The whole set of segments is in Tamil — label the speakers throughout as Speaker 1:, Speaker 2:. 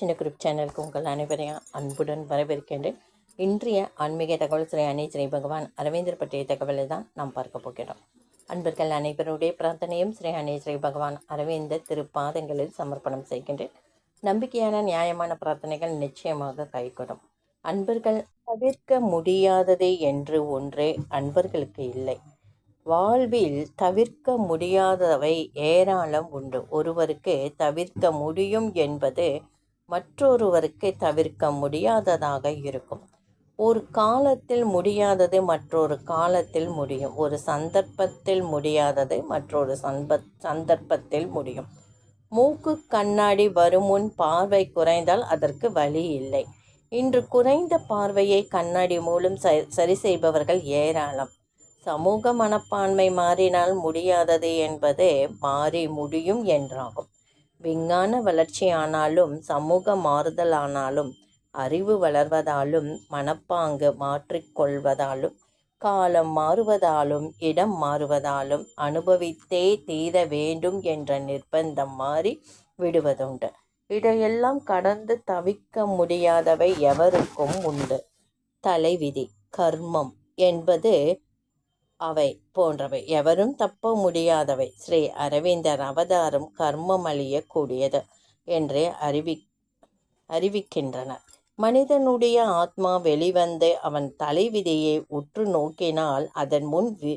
Speaker 1: சின்ன குரூப் சேனலுக்கு உங்கள் அனைவரையும் அன்புடன் வரவேற்கின்றேன். இன்றைய ஆன்மீக தகவல் ஸ்ரீ அணி ஸ்ரீ பகவான் அரவிந்தர் பற்றிய தகவலை தான் நாம் பார்க்க போகிறோம். அன்பர்கள் அனைவருடைய பிரார்த்தனையும் ஸ்ரீ அணி ஸ்ரீ பகவான் அரவிந்தர் திருப்பாதங்களில் சமர்ப்பணம் செய்கின்றேன். நம்பிக்கையான நியாயமான பிரார்த்தனைகள் நிச்சயமாக கைகூடும். அன்பர்கள் தவிர்க்க முடியாதது என்று ஒன்றே அன்பர்களுக்கு இல்லை. வாழ்வில் தவிர்க்க முடியாதவை ஏராளம் உண்டு. ஒருவருக்கு தவிர்க்க முடியும் என்பது மற்றொருவருக்கு தவிர்க்க முடியாததாக இருக்கும். ஒரு காலத்தில் முடியாதது மற்றொரு காலத்தில் முடியும். ஒரு சந்தர்ப்பத்தில் முடியாதது மற்றொரு சந்த சந்தர்ப்பத்தில் முடியும். மூக்கு கண்ணாடி வருமுன் பார்வை குறைந்தால் அதற்கு வழி இல்லை. இன்று குறைந்த பார்வையை கண்ணாடி மூலம் சரி செய்பவர்கள் ஏராளம். சமூக மனப்பான்மை மாறினால் முடியாதது என்பது மாறி முடியும் என்றாகும். விஞ்ஞான வளர்ச்சியானாலும் சமூக மாறுதலானாலும் அறிவு வளர்வதாலும் மனப்பாங்கு மாற்றிக்கொள்வதாலும் காலம் மாறுவதாலும் இடம் மாறுவதாலும் அனுபவித்தே தீர வேண்டும் என்ற நிர்பந்தம் மாறி விடுவதுண்டு. இதையெல்லாம் கடந்து தவிக்க முடியாதவை எவருக்கும் உண்டு. தலைவிதி கர்மம் என்பது அவை போன்றவை எவரும் தப்ப முடியாதவை. ஸ்ரீ அரவிந்தர் அவதாரம் கர்மம் அழியக்கூடியது என்றே அறிவி அறிவிக்கின்றனர். மனிதனுடைய ஆத்மா வெளிவந்து அவன் தலைவிதியை உற்று நோக்கினால் அதன் முன் வி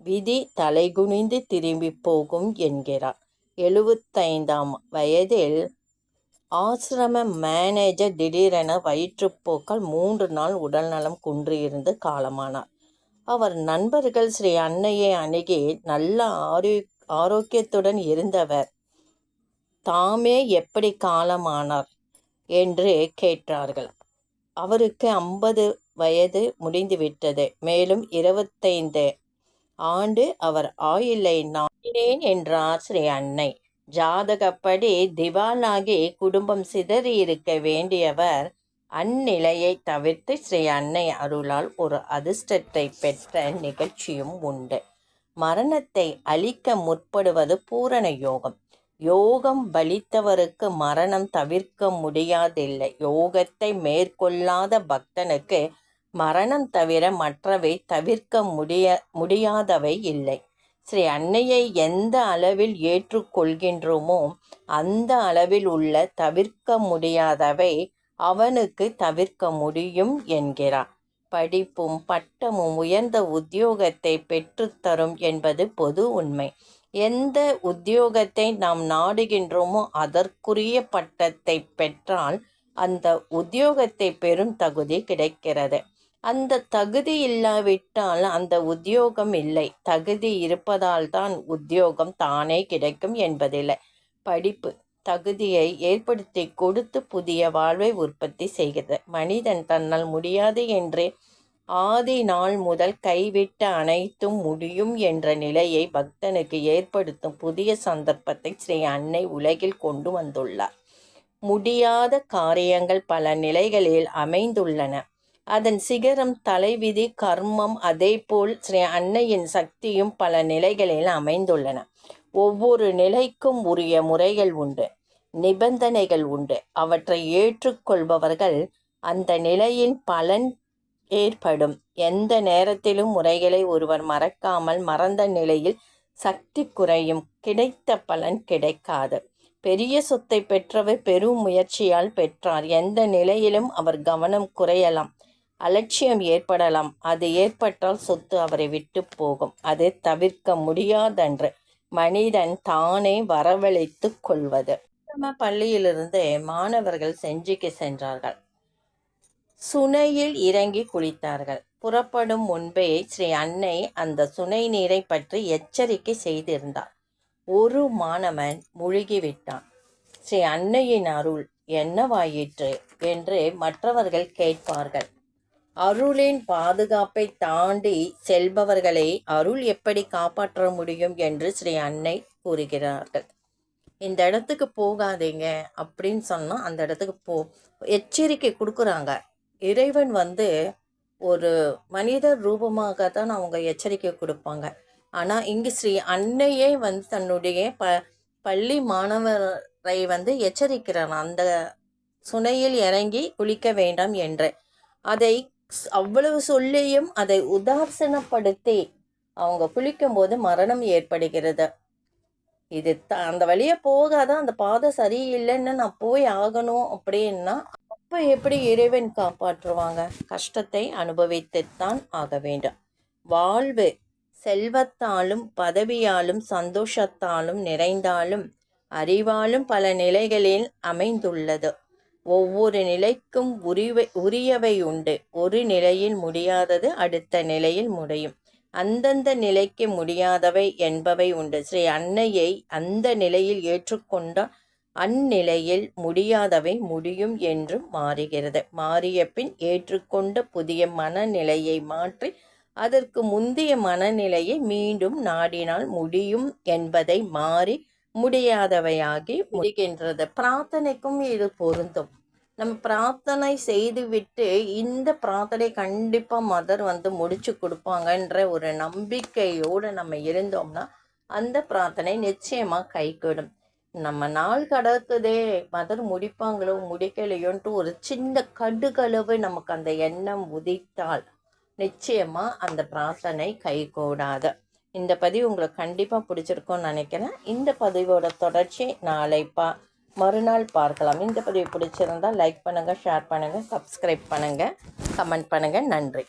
Speaker 1: விதி தலைகுனிந்து திரும்பி போகும் என்கிறார். எழுபத்தைந்தாம் வயதில் ஆசிரம மேனேஜர் திடீரென வயிற்றுப்போக்கால் மூன்று நாள் உடல்நலம் குன்றியிருந்து காலமானார். அவர் நண்பர்கள் ஸ்ரீ அன்னையை அணுகி நல்ல ஆரோ ஆரோக்கியத்துடன் இருந்தவர். தாமே எப்படி காலமானார் என்று கேட்டார்கள். அவருக்கு ஐம்பது வயது முடிந்துவிட்டது. மேலும் இருபத்தைந்து ஆண்டு அவர் ஆயிலை நாடினேன் என்றார் ஸ்ரீ அன்னை. ஜாதகப்படி திவாலாகி குடும்பம் சிதறி இருக்க வேண்டியவர் அந்நிலையை தவிர்த்து ஸ்ரீ அன்னை அருளால் ஒரு அதிர்ஷ்டத்தை பெற்ற நிகழ்ச்சியும் உண்டு. மரணத்தை அழிக்க முற்படுவது பூரண யோகம். யோகம் பலித்தவருக்கு மரணம் தவிர்க்க முடியாதில்லை. யோகத்தை மேற்கொள்ளாத பக்தனுக்கு மரணம் தவிர மற்றவை தவிர்க்க முடிய முடியாதவை இல்லை. ஸ்ரீ அன்னையை எந்த அளவில் ஏற்றுக்கொள்கின்றோமோ அந்த அளவில் உள்ள தவிர்க்க முடியாதவை அவனுக்கு தவிர்க்க முடியும் என்கிறார் படிப்பும் பட்டமும் உயர்ந்த உத்தியோகத்தை பெற்றுத்தரும் என்பது பொது உண்மை. எந்த உத்தியோகத்தை நாம் நாடுகின்றோமோ அதற்குரிய பட்டத்தை பெற்றால் அந்த உத்தியோகத்தை பெறும் தகுதி கிடைக்கிறது. அந்த தகுதி இல்லாவிட்டால் அந்த உத்தியோகம் இல்லை. தகுதி இருப்பதால் தான் உத்தியோகம் தானே கிடைக்கும் என்பதில்லை. படிப்பு தகுதியை ஏற்படுத்தி கொடுத்து புதிய வாழ்வை உற்பத்தி செய்கிறது. மனிதன் தன்னால் முடியாது என்று ஆதி நாள் முதல் கைவிட்ட அனைத்தும் முடியும் என்ற நிலையை பக்தனுக்கு ஏற்படுத்தும் புதிய சந்தர்ப்பத்தை ஸ்ரீ அன்னை உலகில் கொண்டு வந்துள்ளார். முடியாத காரியங்கள் பல நிலைகளில் அமைந்துள்ளன. அதன் சிகரம் தலைவிதி கர்மம் அதேபோல் ஸ்ரீ அன்னையின் சக்தியும் பல நிலைகளில் அமைந்துள்ளன. ஒவ்வொரு நிலைக்கும் உரிய முறைகள் உண்டு நிபந்தனைகள் உண்டு. அவற்றை ஏற்றுக்கொள்பவர்கள் அந்த நிலையின் பலன் ஏற்படும். எந்த நேரத்திலும் முறைகளை ஒருவர் மறக்காமல் மறந்த நிலையில் சக்தி குறையும் கிடைத்த பலன் கிடைக்காது. பெரிய சொத்தை பெற்றவர் பெரும் முயற்சியால் பெற்றார். எந்த நிலையிலும் அவர் கவனம் குறையலாம். அலட்சியம் ஏற்படலாம். அது ஏற்பட்டால் சொத்து அவரை விட்டு போகும். அது தவிர்க்க முடியாதன்று மனிதன் தானே வரவழைத்து கொள்வது. பள்ளியிலிருந்து மாணவர்கள் செஞ்சிக்கு சென்றார்கள். சுனையில் இறங்கி குளித்தார்கள். புறப்படும் முன்பே ஸ்ரீ அன்னை அந்த சுனை நீரை பற்றி எச்சரிக்கை செய்திருந்தார். ஒரு மாணவன் முழுகிவிட்டான். ஸ்ரீ அன்னையின் அருள் என்னவாயிற்று? என்று மற்றவர்கள் கேட்பார்கள். அருளின் பாதுகாப்பை தாண்டி செல்பவர்களை அருள் எப்படி காப்பாற்ற முடியும் என்று ஸ்ரீ அன்னை கூறுகிறார்கள். இந்த இடத்துக்கு போகாதீங்க அப்படின்னு சொன்னால் அந்த இடத்துக்கு போ எச்சரிக்கை கொடுக்குறாங்க. இறைவன் வந்து ஒரு மனிதர் ரூபமாக தான் அவங்க எச்சரிக்கை கொடுப்பாங்க. ஆனால் இங்கே ஸ்ரீ அன்னையே வந்து தன்னுடைய ப பள்ளி மாணவரை வந்து எச்சரிக்கிறான். அந்த சுனையில் இறங்கி குளிக்க வேண்டாம் என்று. அதை அவ்வளவு சொல்லியும் அதை உதாசனப்படுத்தி அவங்க குளிக்கும்போது மரணம் ஏற்படுகிறது. இது த அந்த வழியே போகாத? அந்த பாதை சரியில்லைன்னு நான் போய் ஆகணும் அப்படின்னா அப்போ எப்படி இறைவன் காப்பாற்றுவாங்க? கஷ்டத்தை அனுபவித்துத்தான் ஆக வேண்டும். வாழ்வு செல்வத்தாலும் பதவியாலும் சந்தோஷத்தாலும் நிறைந்தாலும் அறிவாலும் பல நிலைகளில் அமைந்துள்ளது. ஒவ்வொரு நிலைக்கும் உரிவை உரியவை உண்டு. ஒரு நிலையில் முடியாதது அடுத்த நிலையில் முடியும். அந்தந்த நிலைக்கு முடியாதவை என்பவை உண்டு. ஸ்ரீ அன்னையை அந்த நிலையில் ஏற்றுக்கொண்ட அந்நிலையில் முடியாதவை முடியும் என்றும் மாறுகிறது. மாறிய பின் ஏற்றுக்கொண்ட புதிய மனநிலையை மாற்றி அதற்கு முந்தைய மனநிலையை மீண்டும் நாடினால் முடியும் என்பதை மாறி முடியாதவையாகி முடிகின்றது. பிரார்த்தனைக்கும் இது பொருந்தும். நம்ம பிரார்த்தனை செய்துவிட்டு இந்த பிரார்த்தனை கண்டிப்பாக மதர் வந்து முடிச்சு கொடுப்பாங்கன்ற ஒரு நம்பிக்கையோடு நம்ம இருந்தோம்னா அந்த பிரார்த்தனை நிச்சயமாக கைகூடும். நம்ம நாள் கடக்குதே மதர் முடிப்பாங்களோ முடிக்கலையோன்ட்டு ஒரு சின்ன கடுகளவு நமக்கு அந்த எண்ணம் உதித்தால் நிச்சயமாக அந்த பிரார்த்தனை கைகூடாது. இந்த பதிவு உங்களுக்கு கண்டிப்பாக பிடிச்சிருக்கும்னு நினைக்கிறேன். இந்த பதிவோட தொடர்ச்சி நாளை பா மறுநாள் பார்க்கலாம். இந்த பதிவு பிடிச்சிருந்தா லைக் பண்ணுங்கள் ஷேர் பண்ணுங்கள் சப்ஸ்கிரைப் பண்ணுங்கள் கமெண்ட் பண்ணுங்கள் நன்றி.